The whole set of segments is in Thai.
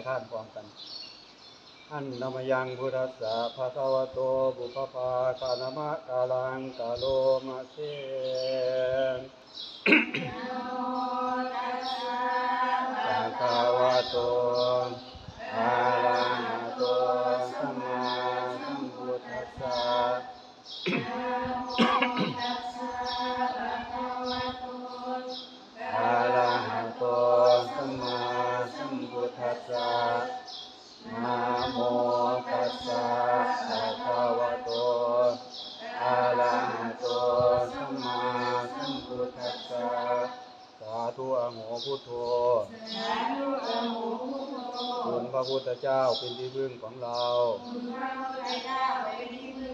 ายท่านพร้อมกัน อันนามยังพุทธัสสะภะคะวะโตบุพพาคานามะกาลังกาโลมะเสภะคะวะโต สสะนะโมตัสสะภะคะวะโตอะระหะโตสัมมาสัมพุทธัสสะสาธุอะโหพุทโธคุณพระพุทธเจ้าเป็นที่พึ่งของเรา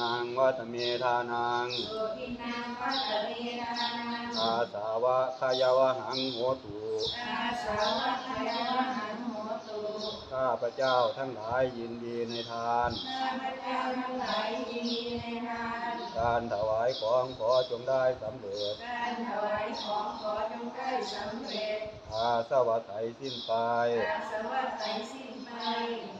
นังวัตเมธานังอาสาวะขายาวหังโหตุข้า พระเจ้าทั้งหลายยินดีในทาน การถวายของขอจงได้สำเร็จ การถวายของขอจงได้สำเร็จ อาสวัสดิ์สิ้นไป อาสวัสดิ์สิ้นไป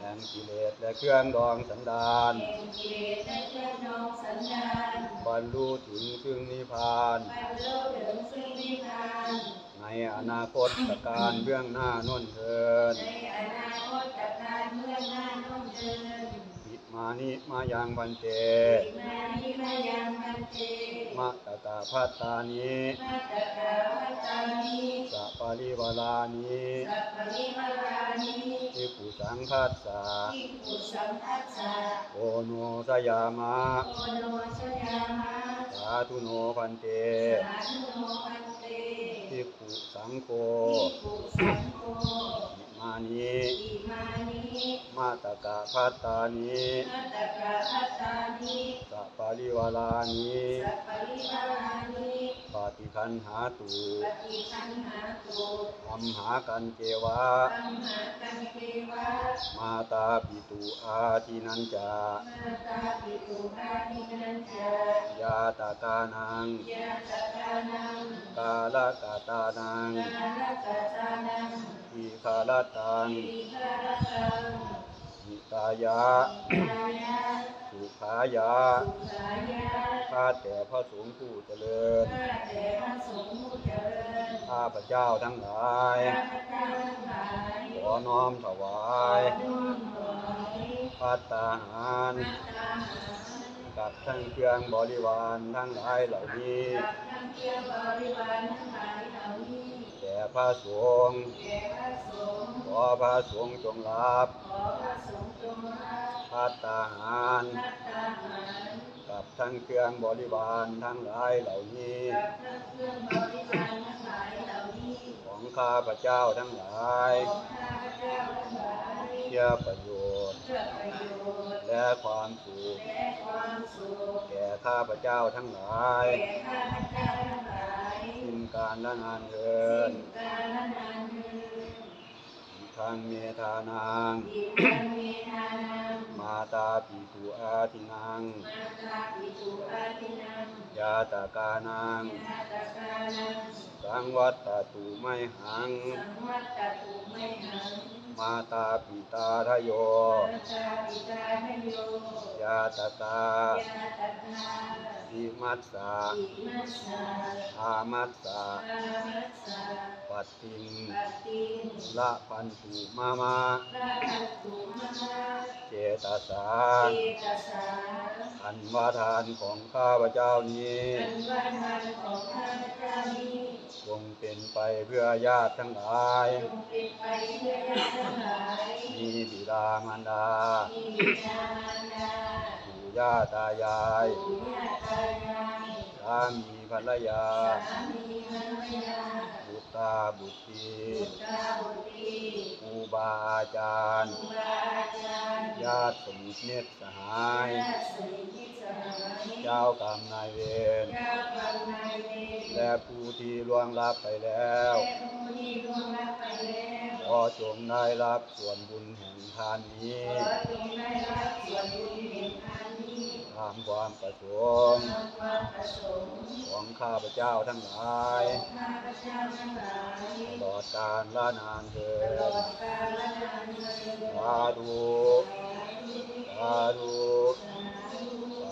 แห่งกิเลสและเครื่องดองสันดานแห่งกิเลสและเครื่องนองสัญญาณบรรลุถึงซึ่งนิพพาน บรรลุถึงซึ่งนิพพานใน อนาคตการเบื้องหน้าน่นเทินในอนาคตกับการเมื่อหน้าน้องเดินอิมานิมายังบันเตอิมานิมายัง มันเตมะตะกาพัตตานิมาตตาวัตานิสัปปาริวาลานิสัพพะริมาลานิทิปุสังคัสสะทิฏฐุสัมภัสสะโอโนสยามะโอโนชยามะสาธุโนพันเตสาธุโนมันเตทิปุสังโฆทิฏฐุสังโฆอิมา นิอิมานิมาตะกาพัตตานินาตกะพัตตานิสัปปาริวาลานิสัพพะริมาลานิปาติคันหาตุปฏิคันหาตุอัมหากันเจวะตัมหากันเทวะมาตาปิตุอาทินันจามาตาปิตุอานินันจายาตากานังยาตกานัง กาลกาตานังกาลกะตานังทีคาลตังอิคารตังหิตายะกายะสุขายะสุขายะข้าแต่พระสงฆ์ผู้เจริญข้าแต่พระสงฆ์ผู้เจริญข้าพระเจ้าทั้งหลายข้าพเจ้าทั้งหลายขอน้อมถวาขอยน้อมถวายพัตตาหารพัตตาหารกับทั้งเครื่องบริวารทั้งหลายเหล่านี้ พระสงฆ์ขอพระสงฆ์จงรับพระตตาหาร กับทั้งเครื่องบริวารทั้งหลายเหล่านี้กับทั้งหลายเหล่านี้ ของข้าพระเจ้าทั้งหลายเพื่อประโยชน์ ประโยชน์ และความสุขและความสุขแก่ข้าพระเจ้าทั้งหลายแก่ข้าพเจ้าทั้งหลายสิ้นการละนานเทินสิ้นกาลนานเทินทางเมธานัง อิทังเมทานังมา ตาปิตุอาทินังมาตาปิตุอาทินัง ยาตากานังยาตกานังสังวัตตตุไม่หัง สังวัตตตุไม่หัง มาตาปิตาทโยมาตาปิตาทโยยาตากายาตกาอิมัสสะอิมัสสะอามัสสะอามัสสะปัตติงปฏิงละพันตุมามาราคัตตุมหา เจตสาเจตสาอันวาทานของข้าพเจ้านี้อันว่าทานของข้าพเจ้านี้จงเป็นไปเพื่อญาติทั้งหลายจงเป็นไปเพื่อญาติทั้งหลายมีบิดามารดามีบิดามารดาปู่ย่าตายาย มีภรรยาสามีภรรยา บุตาบุตรีบุตรบุตรีครูบาอาจารย์ครูบาอาจารย์ญาติสนิทเนตรสหายญาติสนิทมิตรสหายจเจ้ากรรมนายเวรเจ้ากรรมนายเวรและผู้ที่ล่วงลับไปแล้วและผู้ที่ล่วงลับไปแล้วขอจงได้รับส่วนบุญแห่งทานนี้ ตามความประสงค์ของข้าพเจ้าทั้งหลายตลอดกาลละนานเถิดดกาลนสาธุสาธุ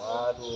สาธุ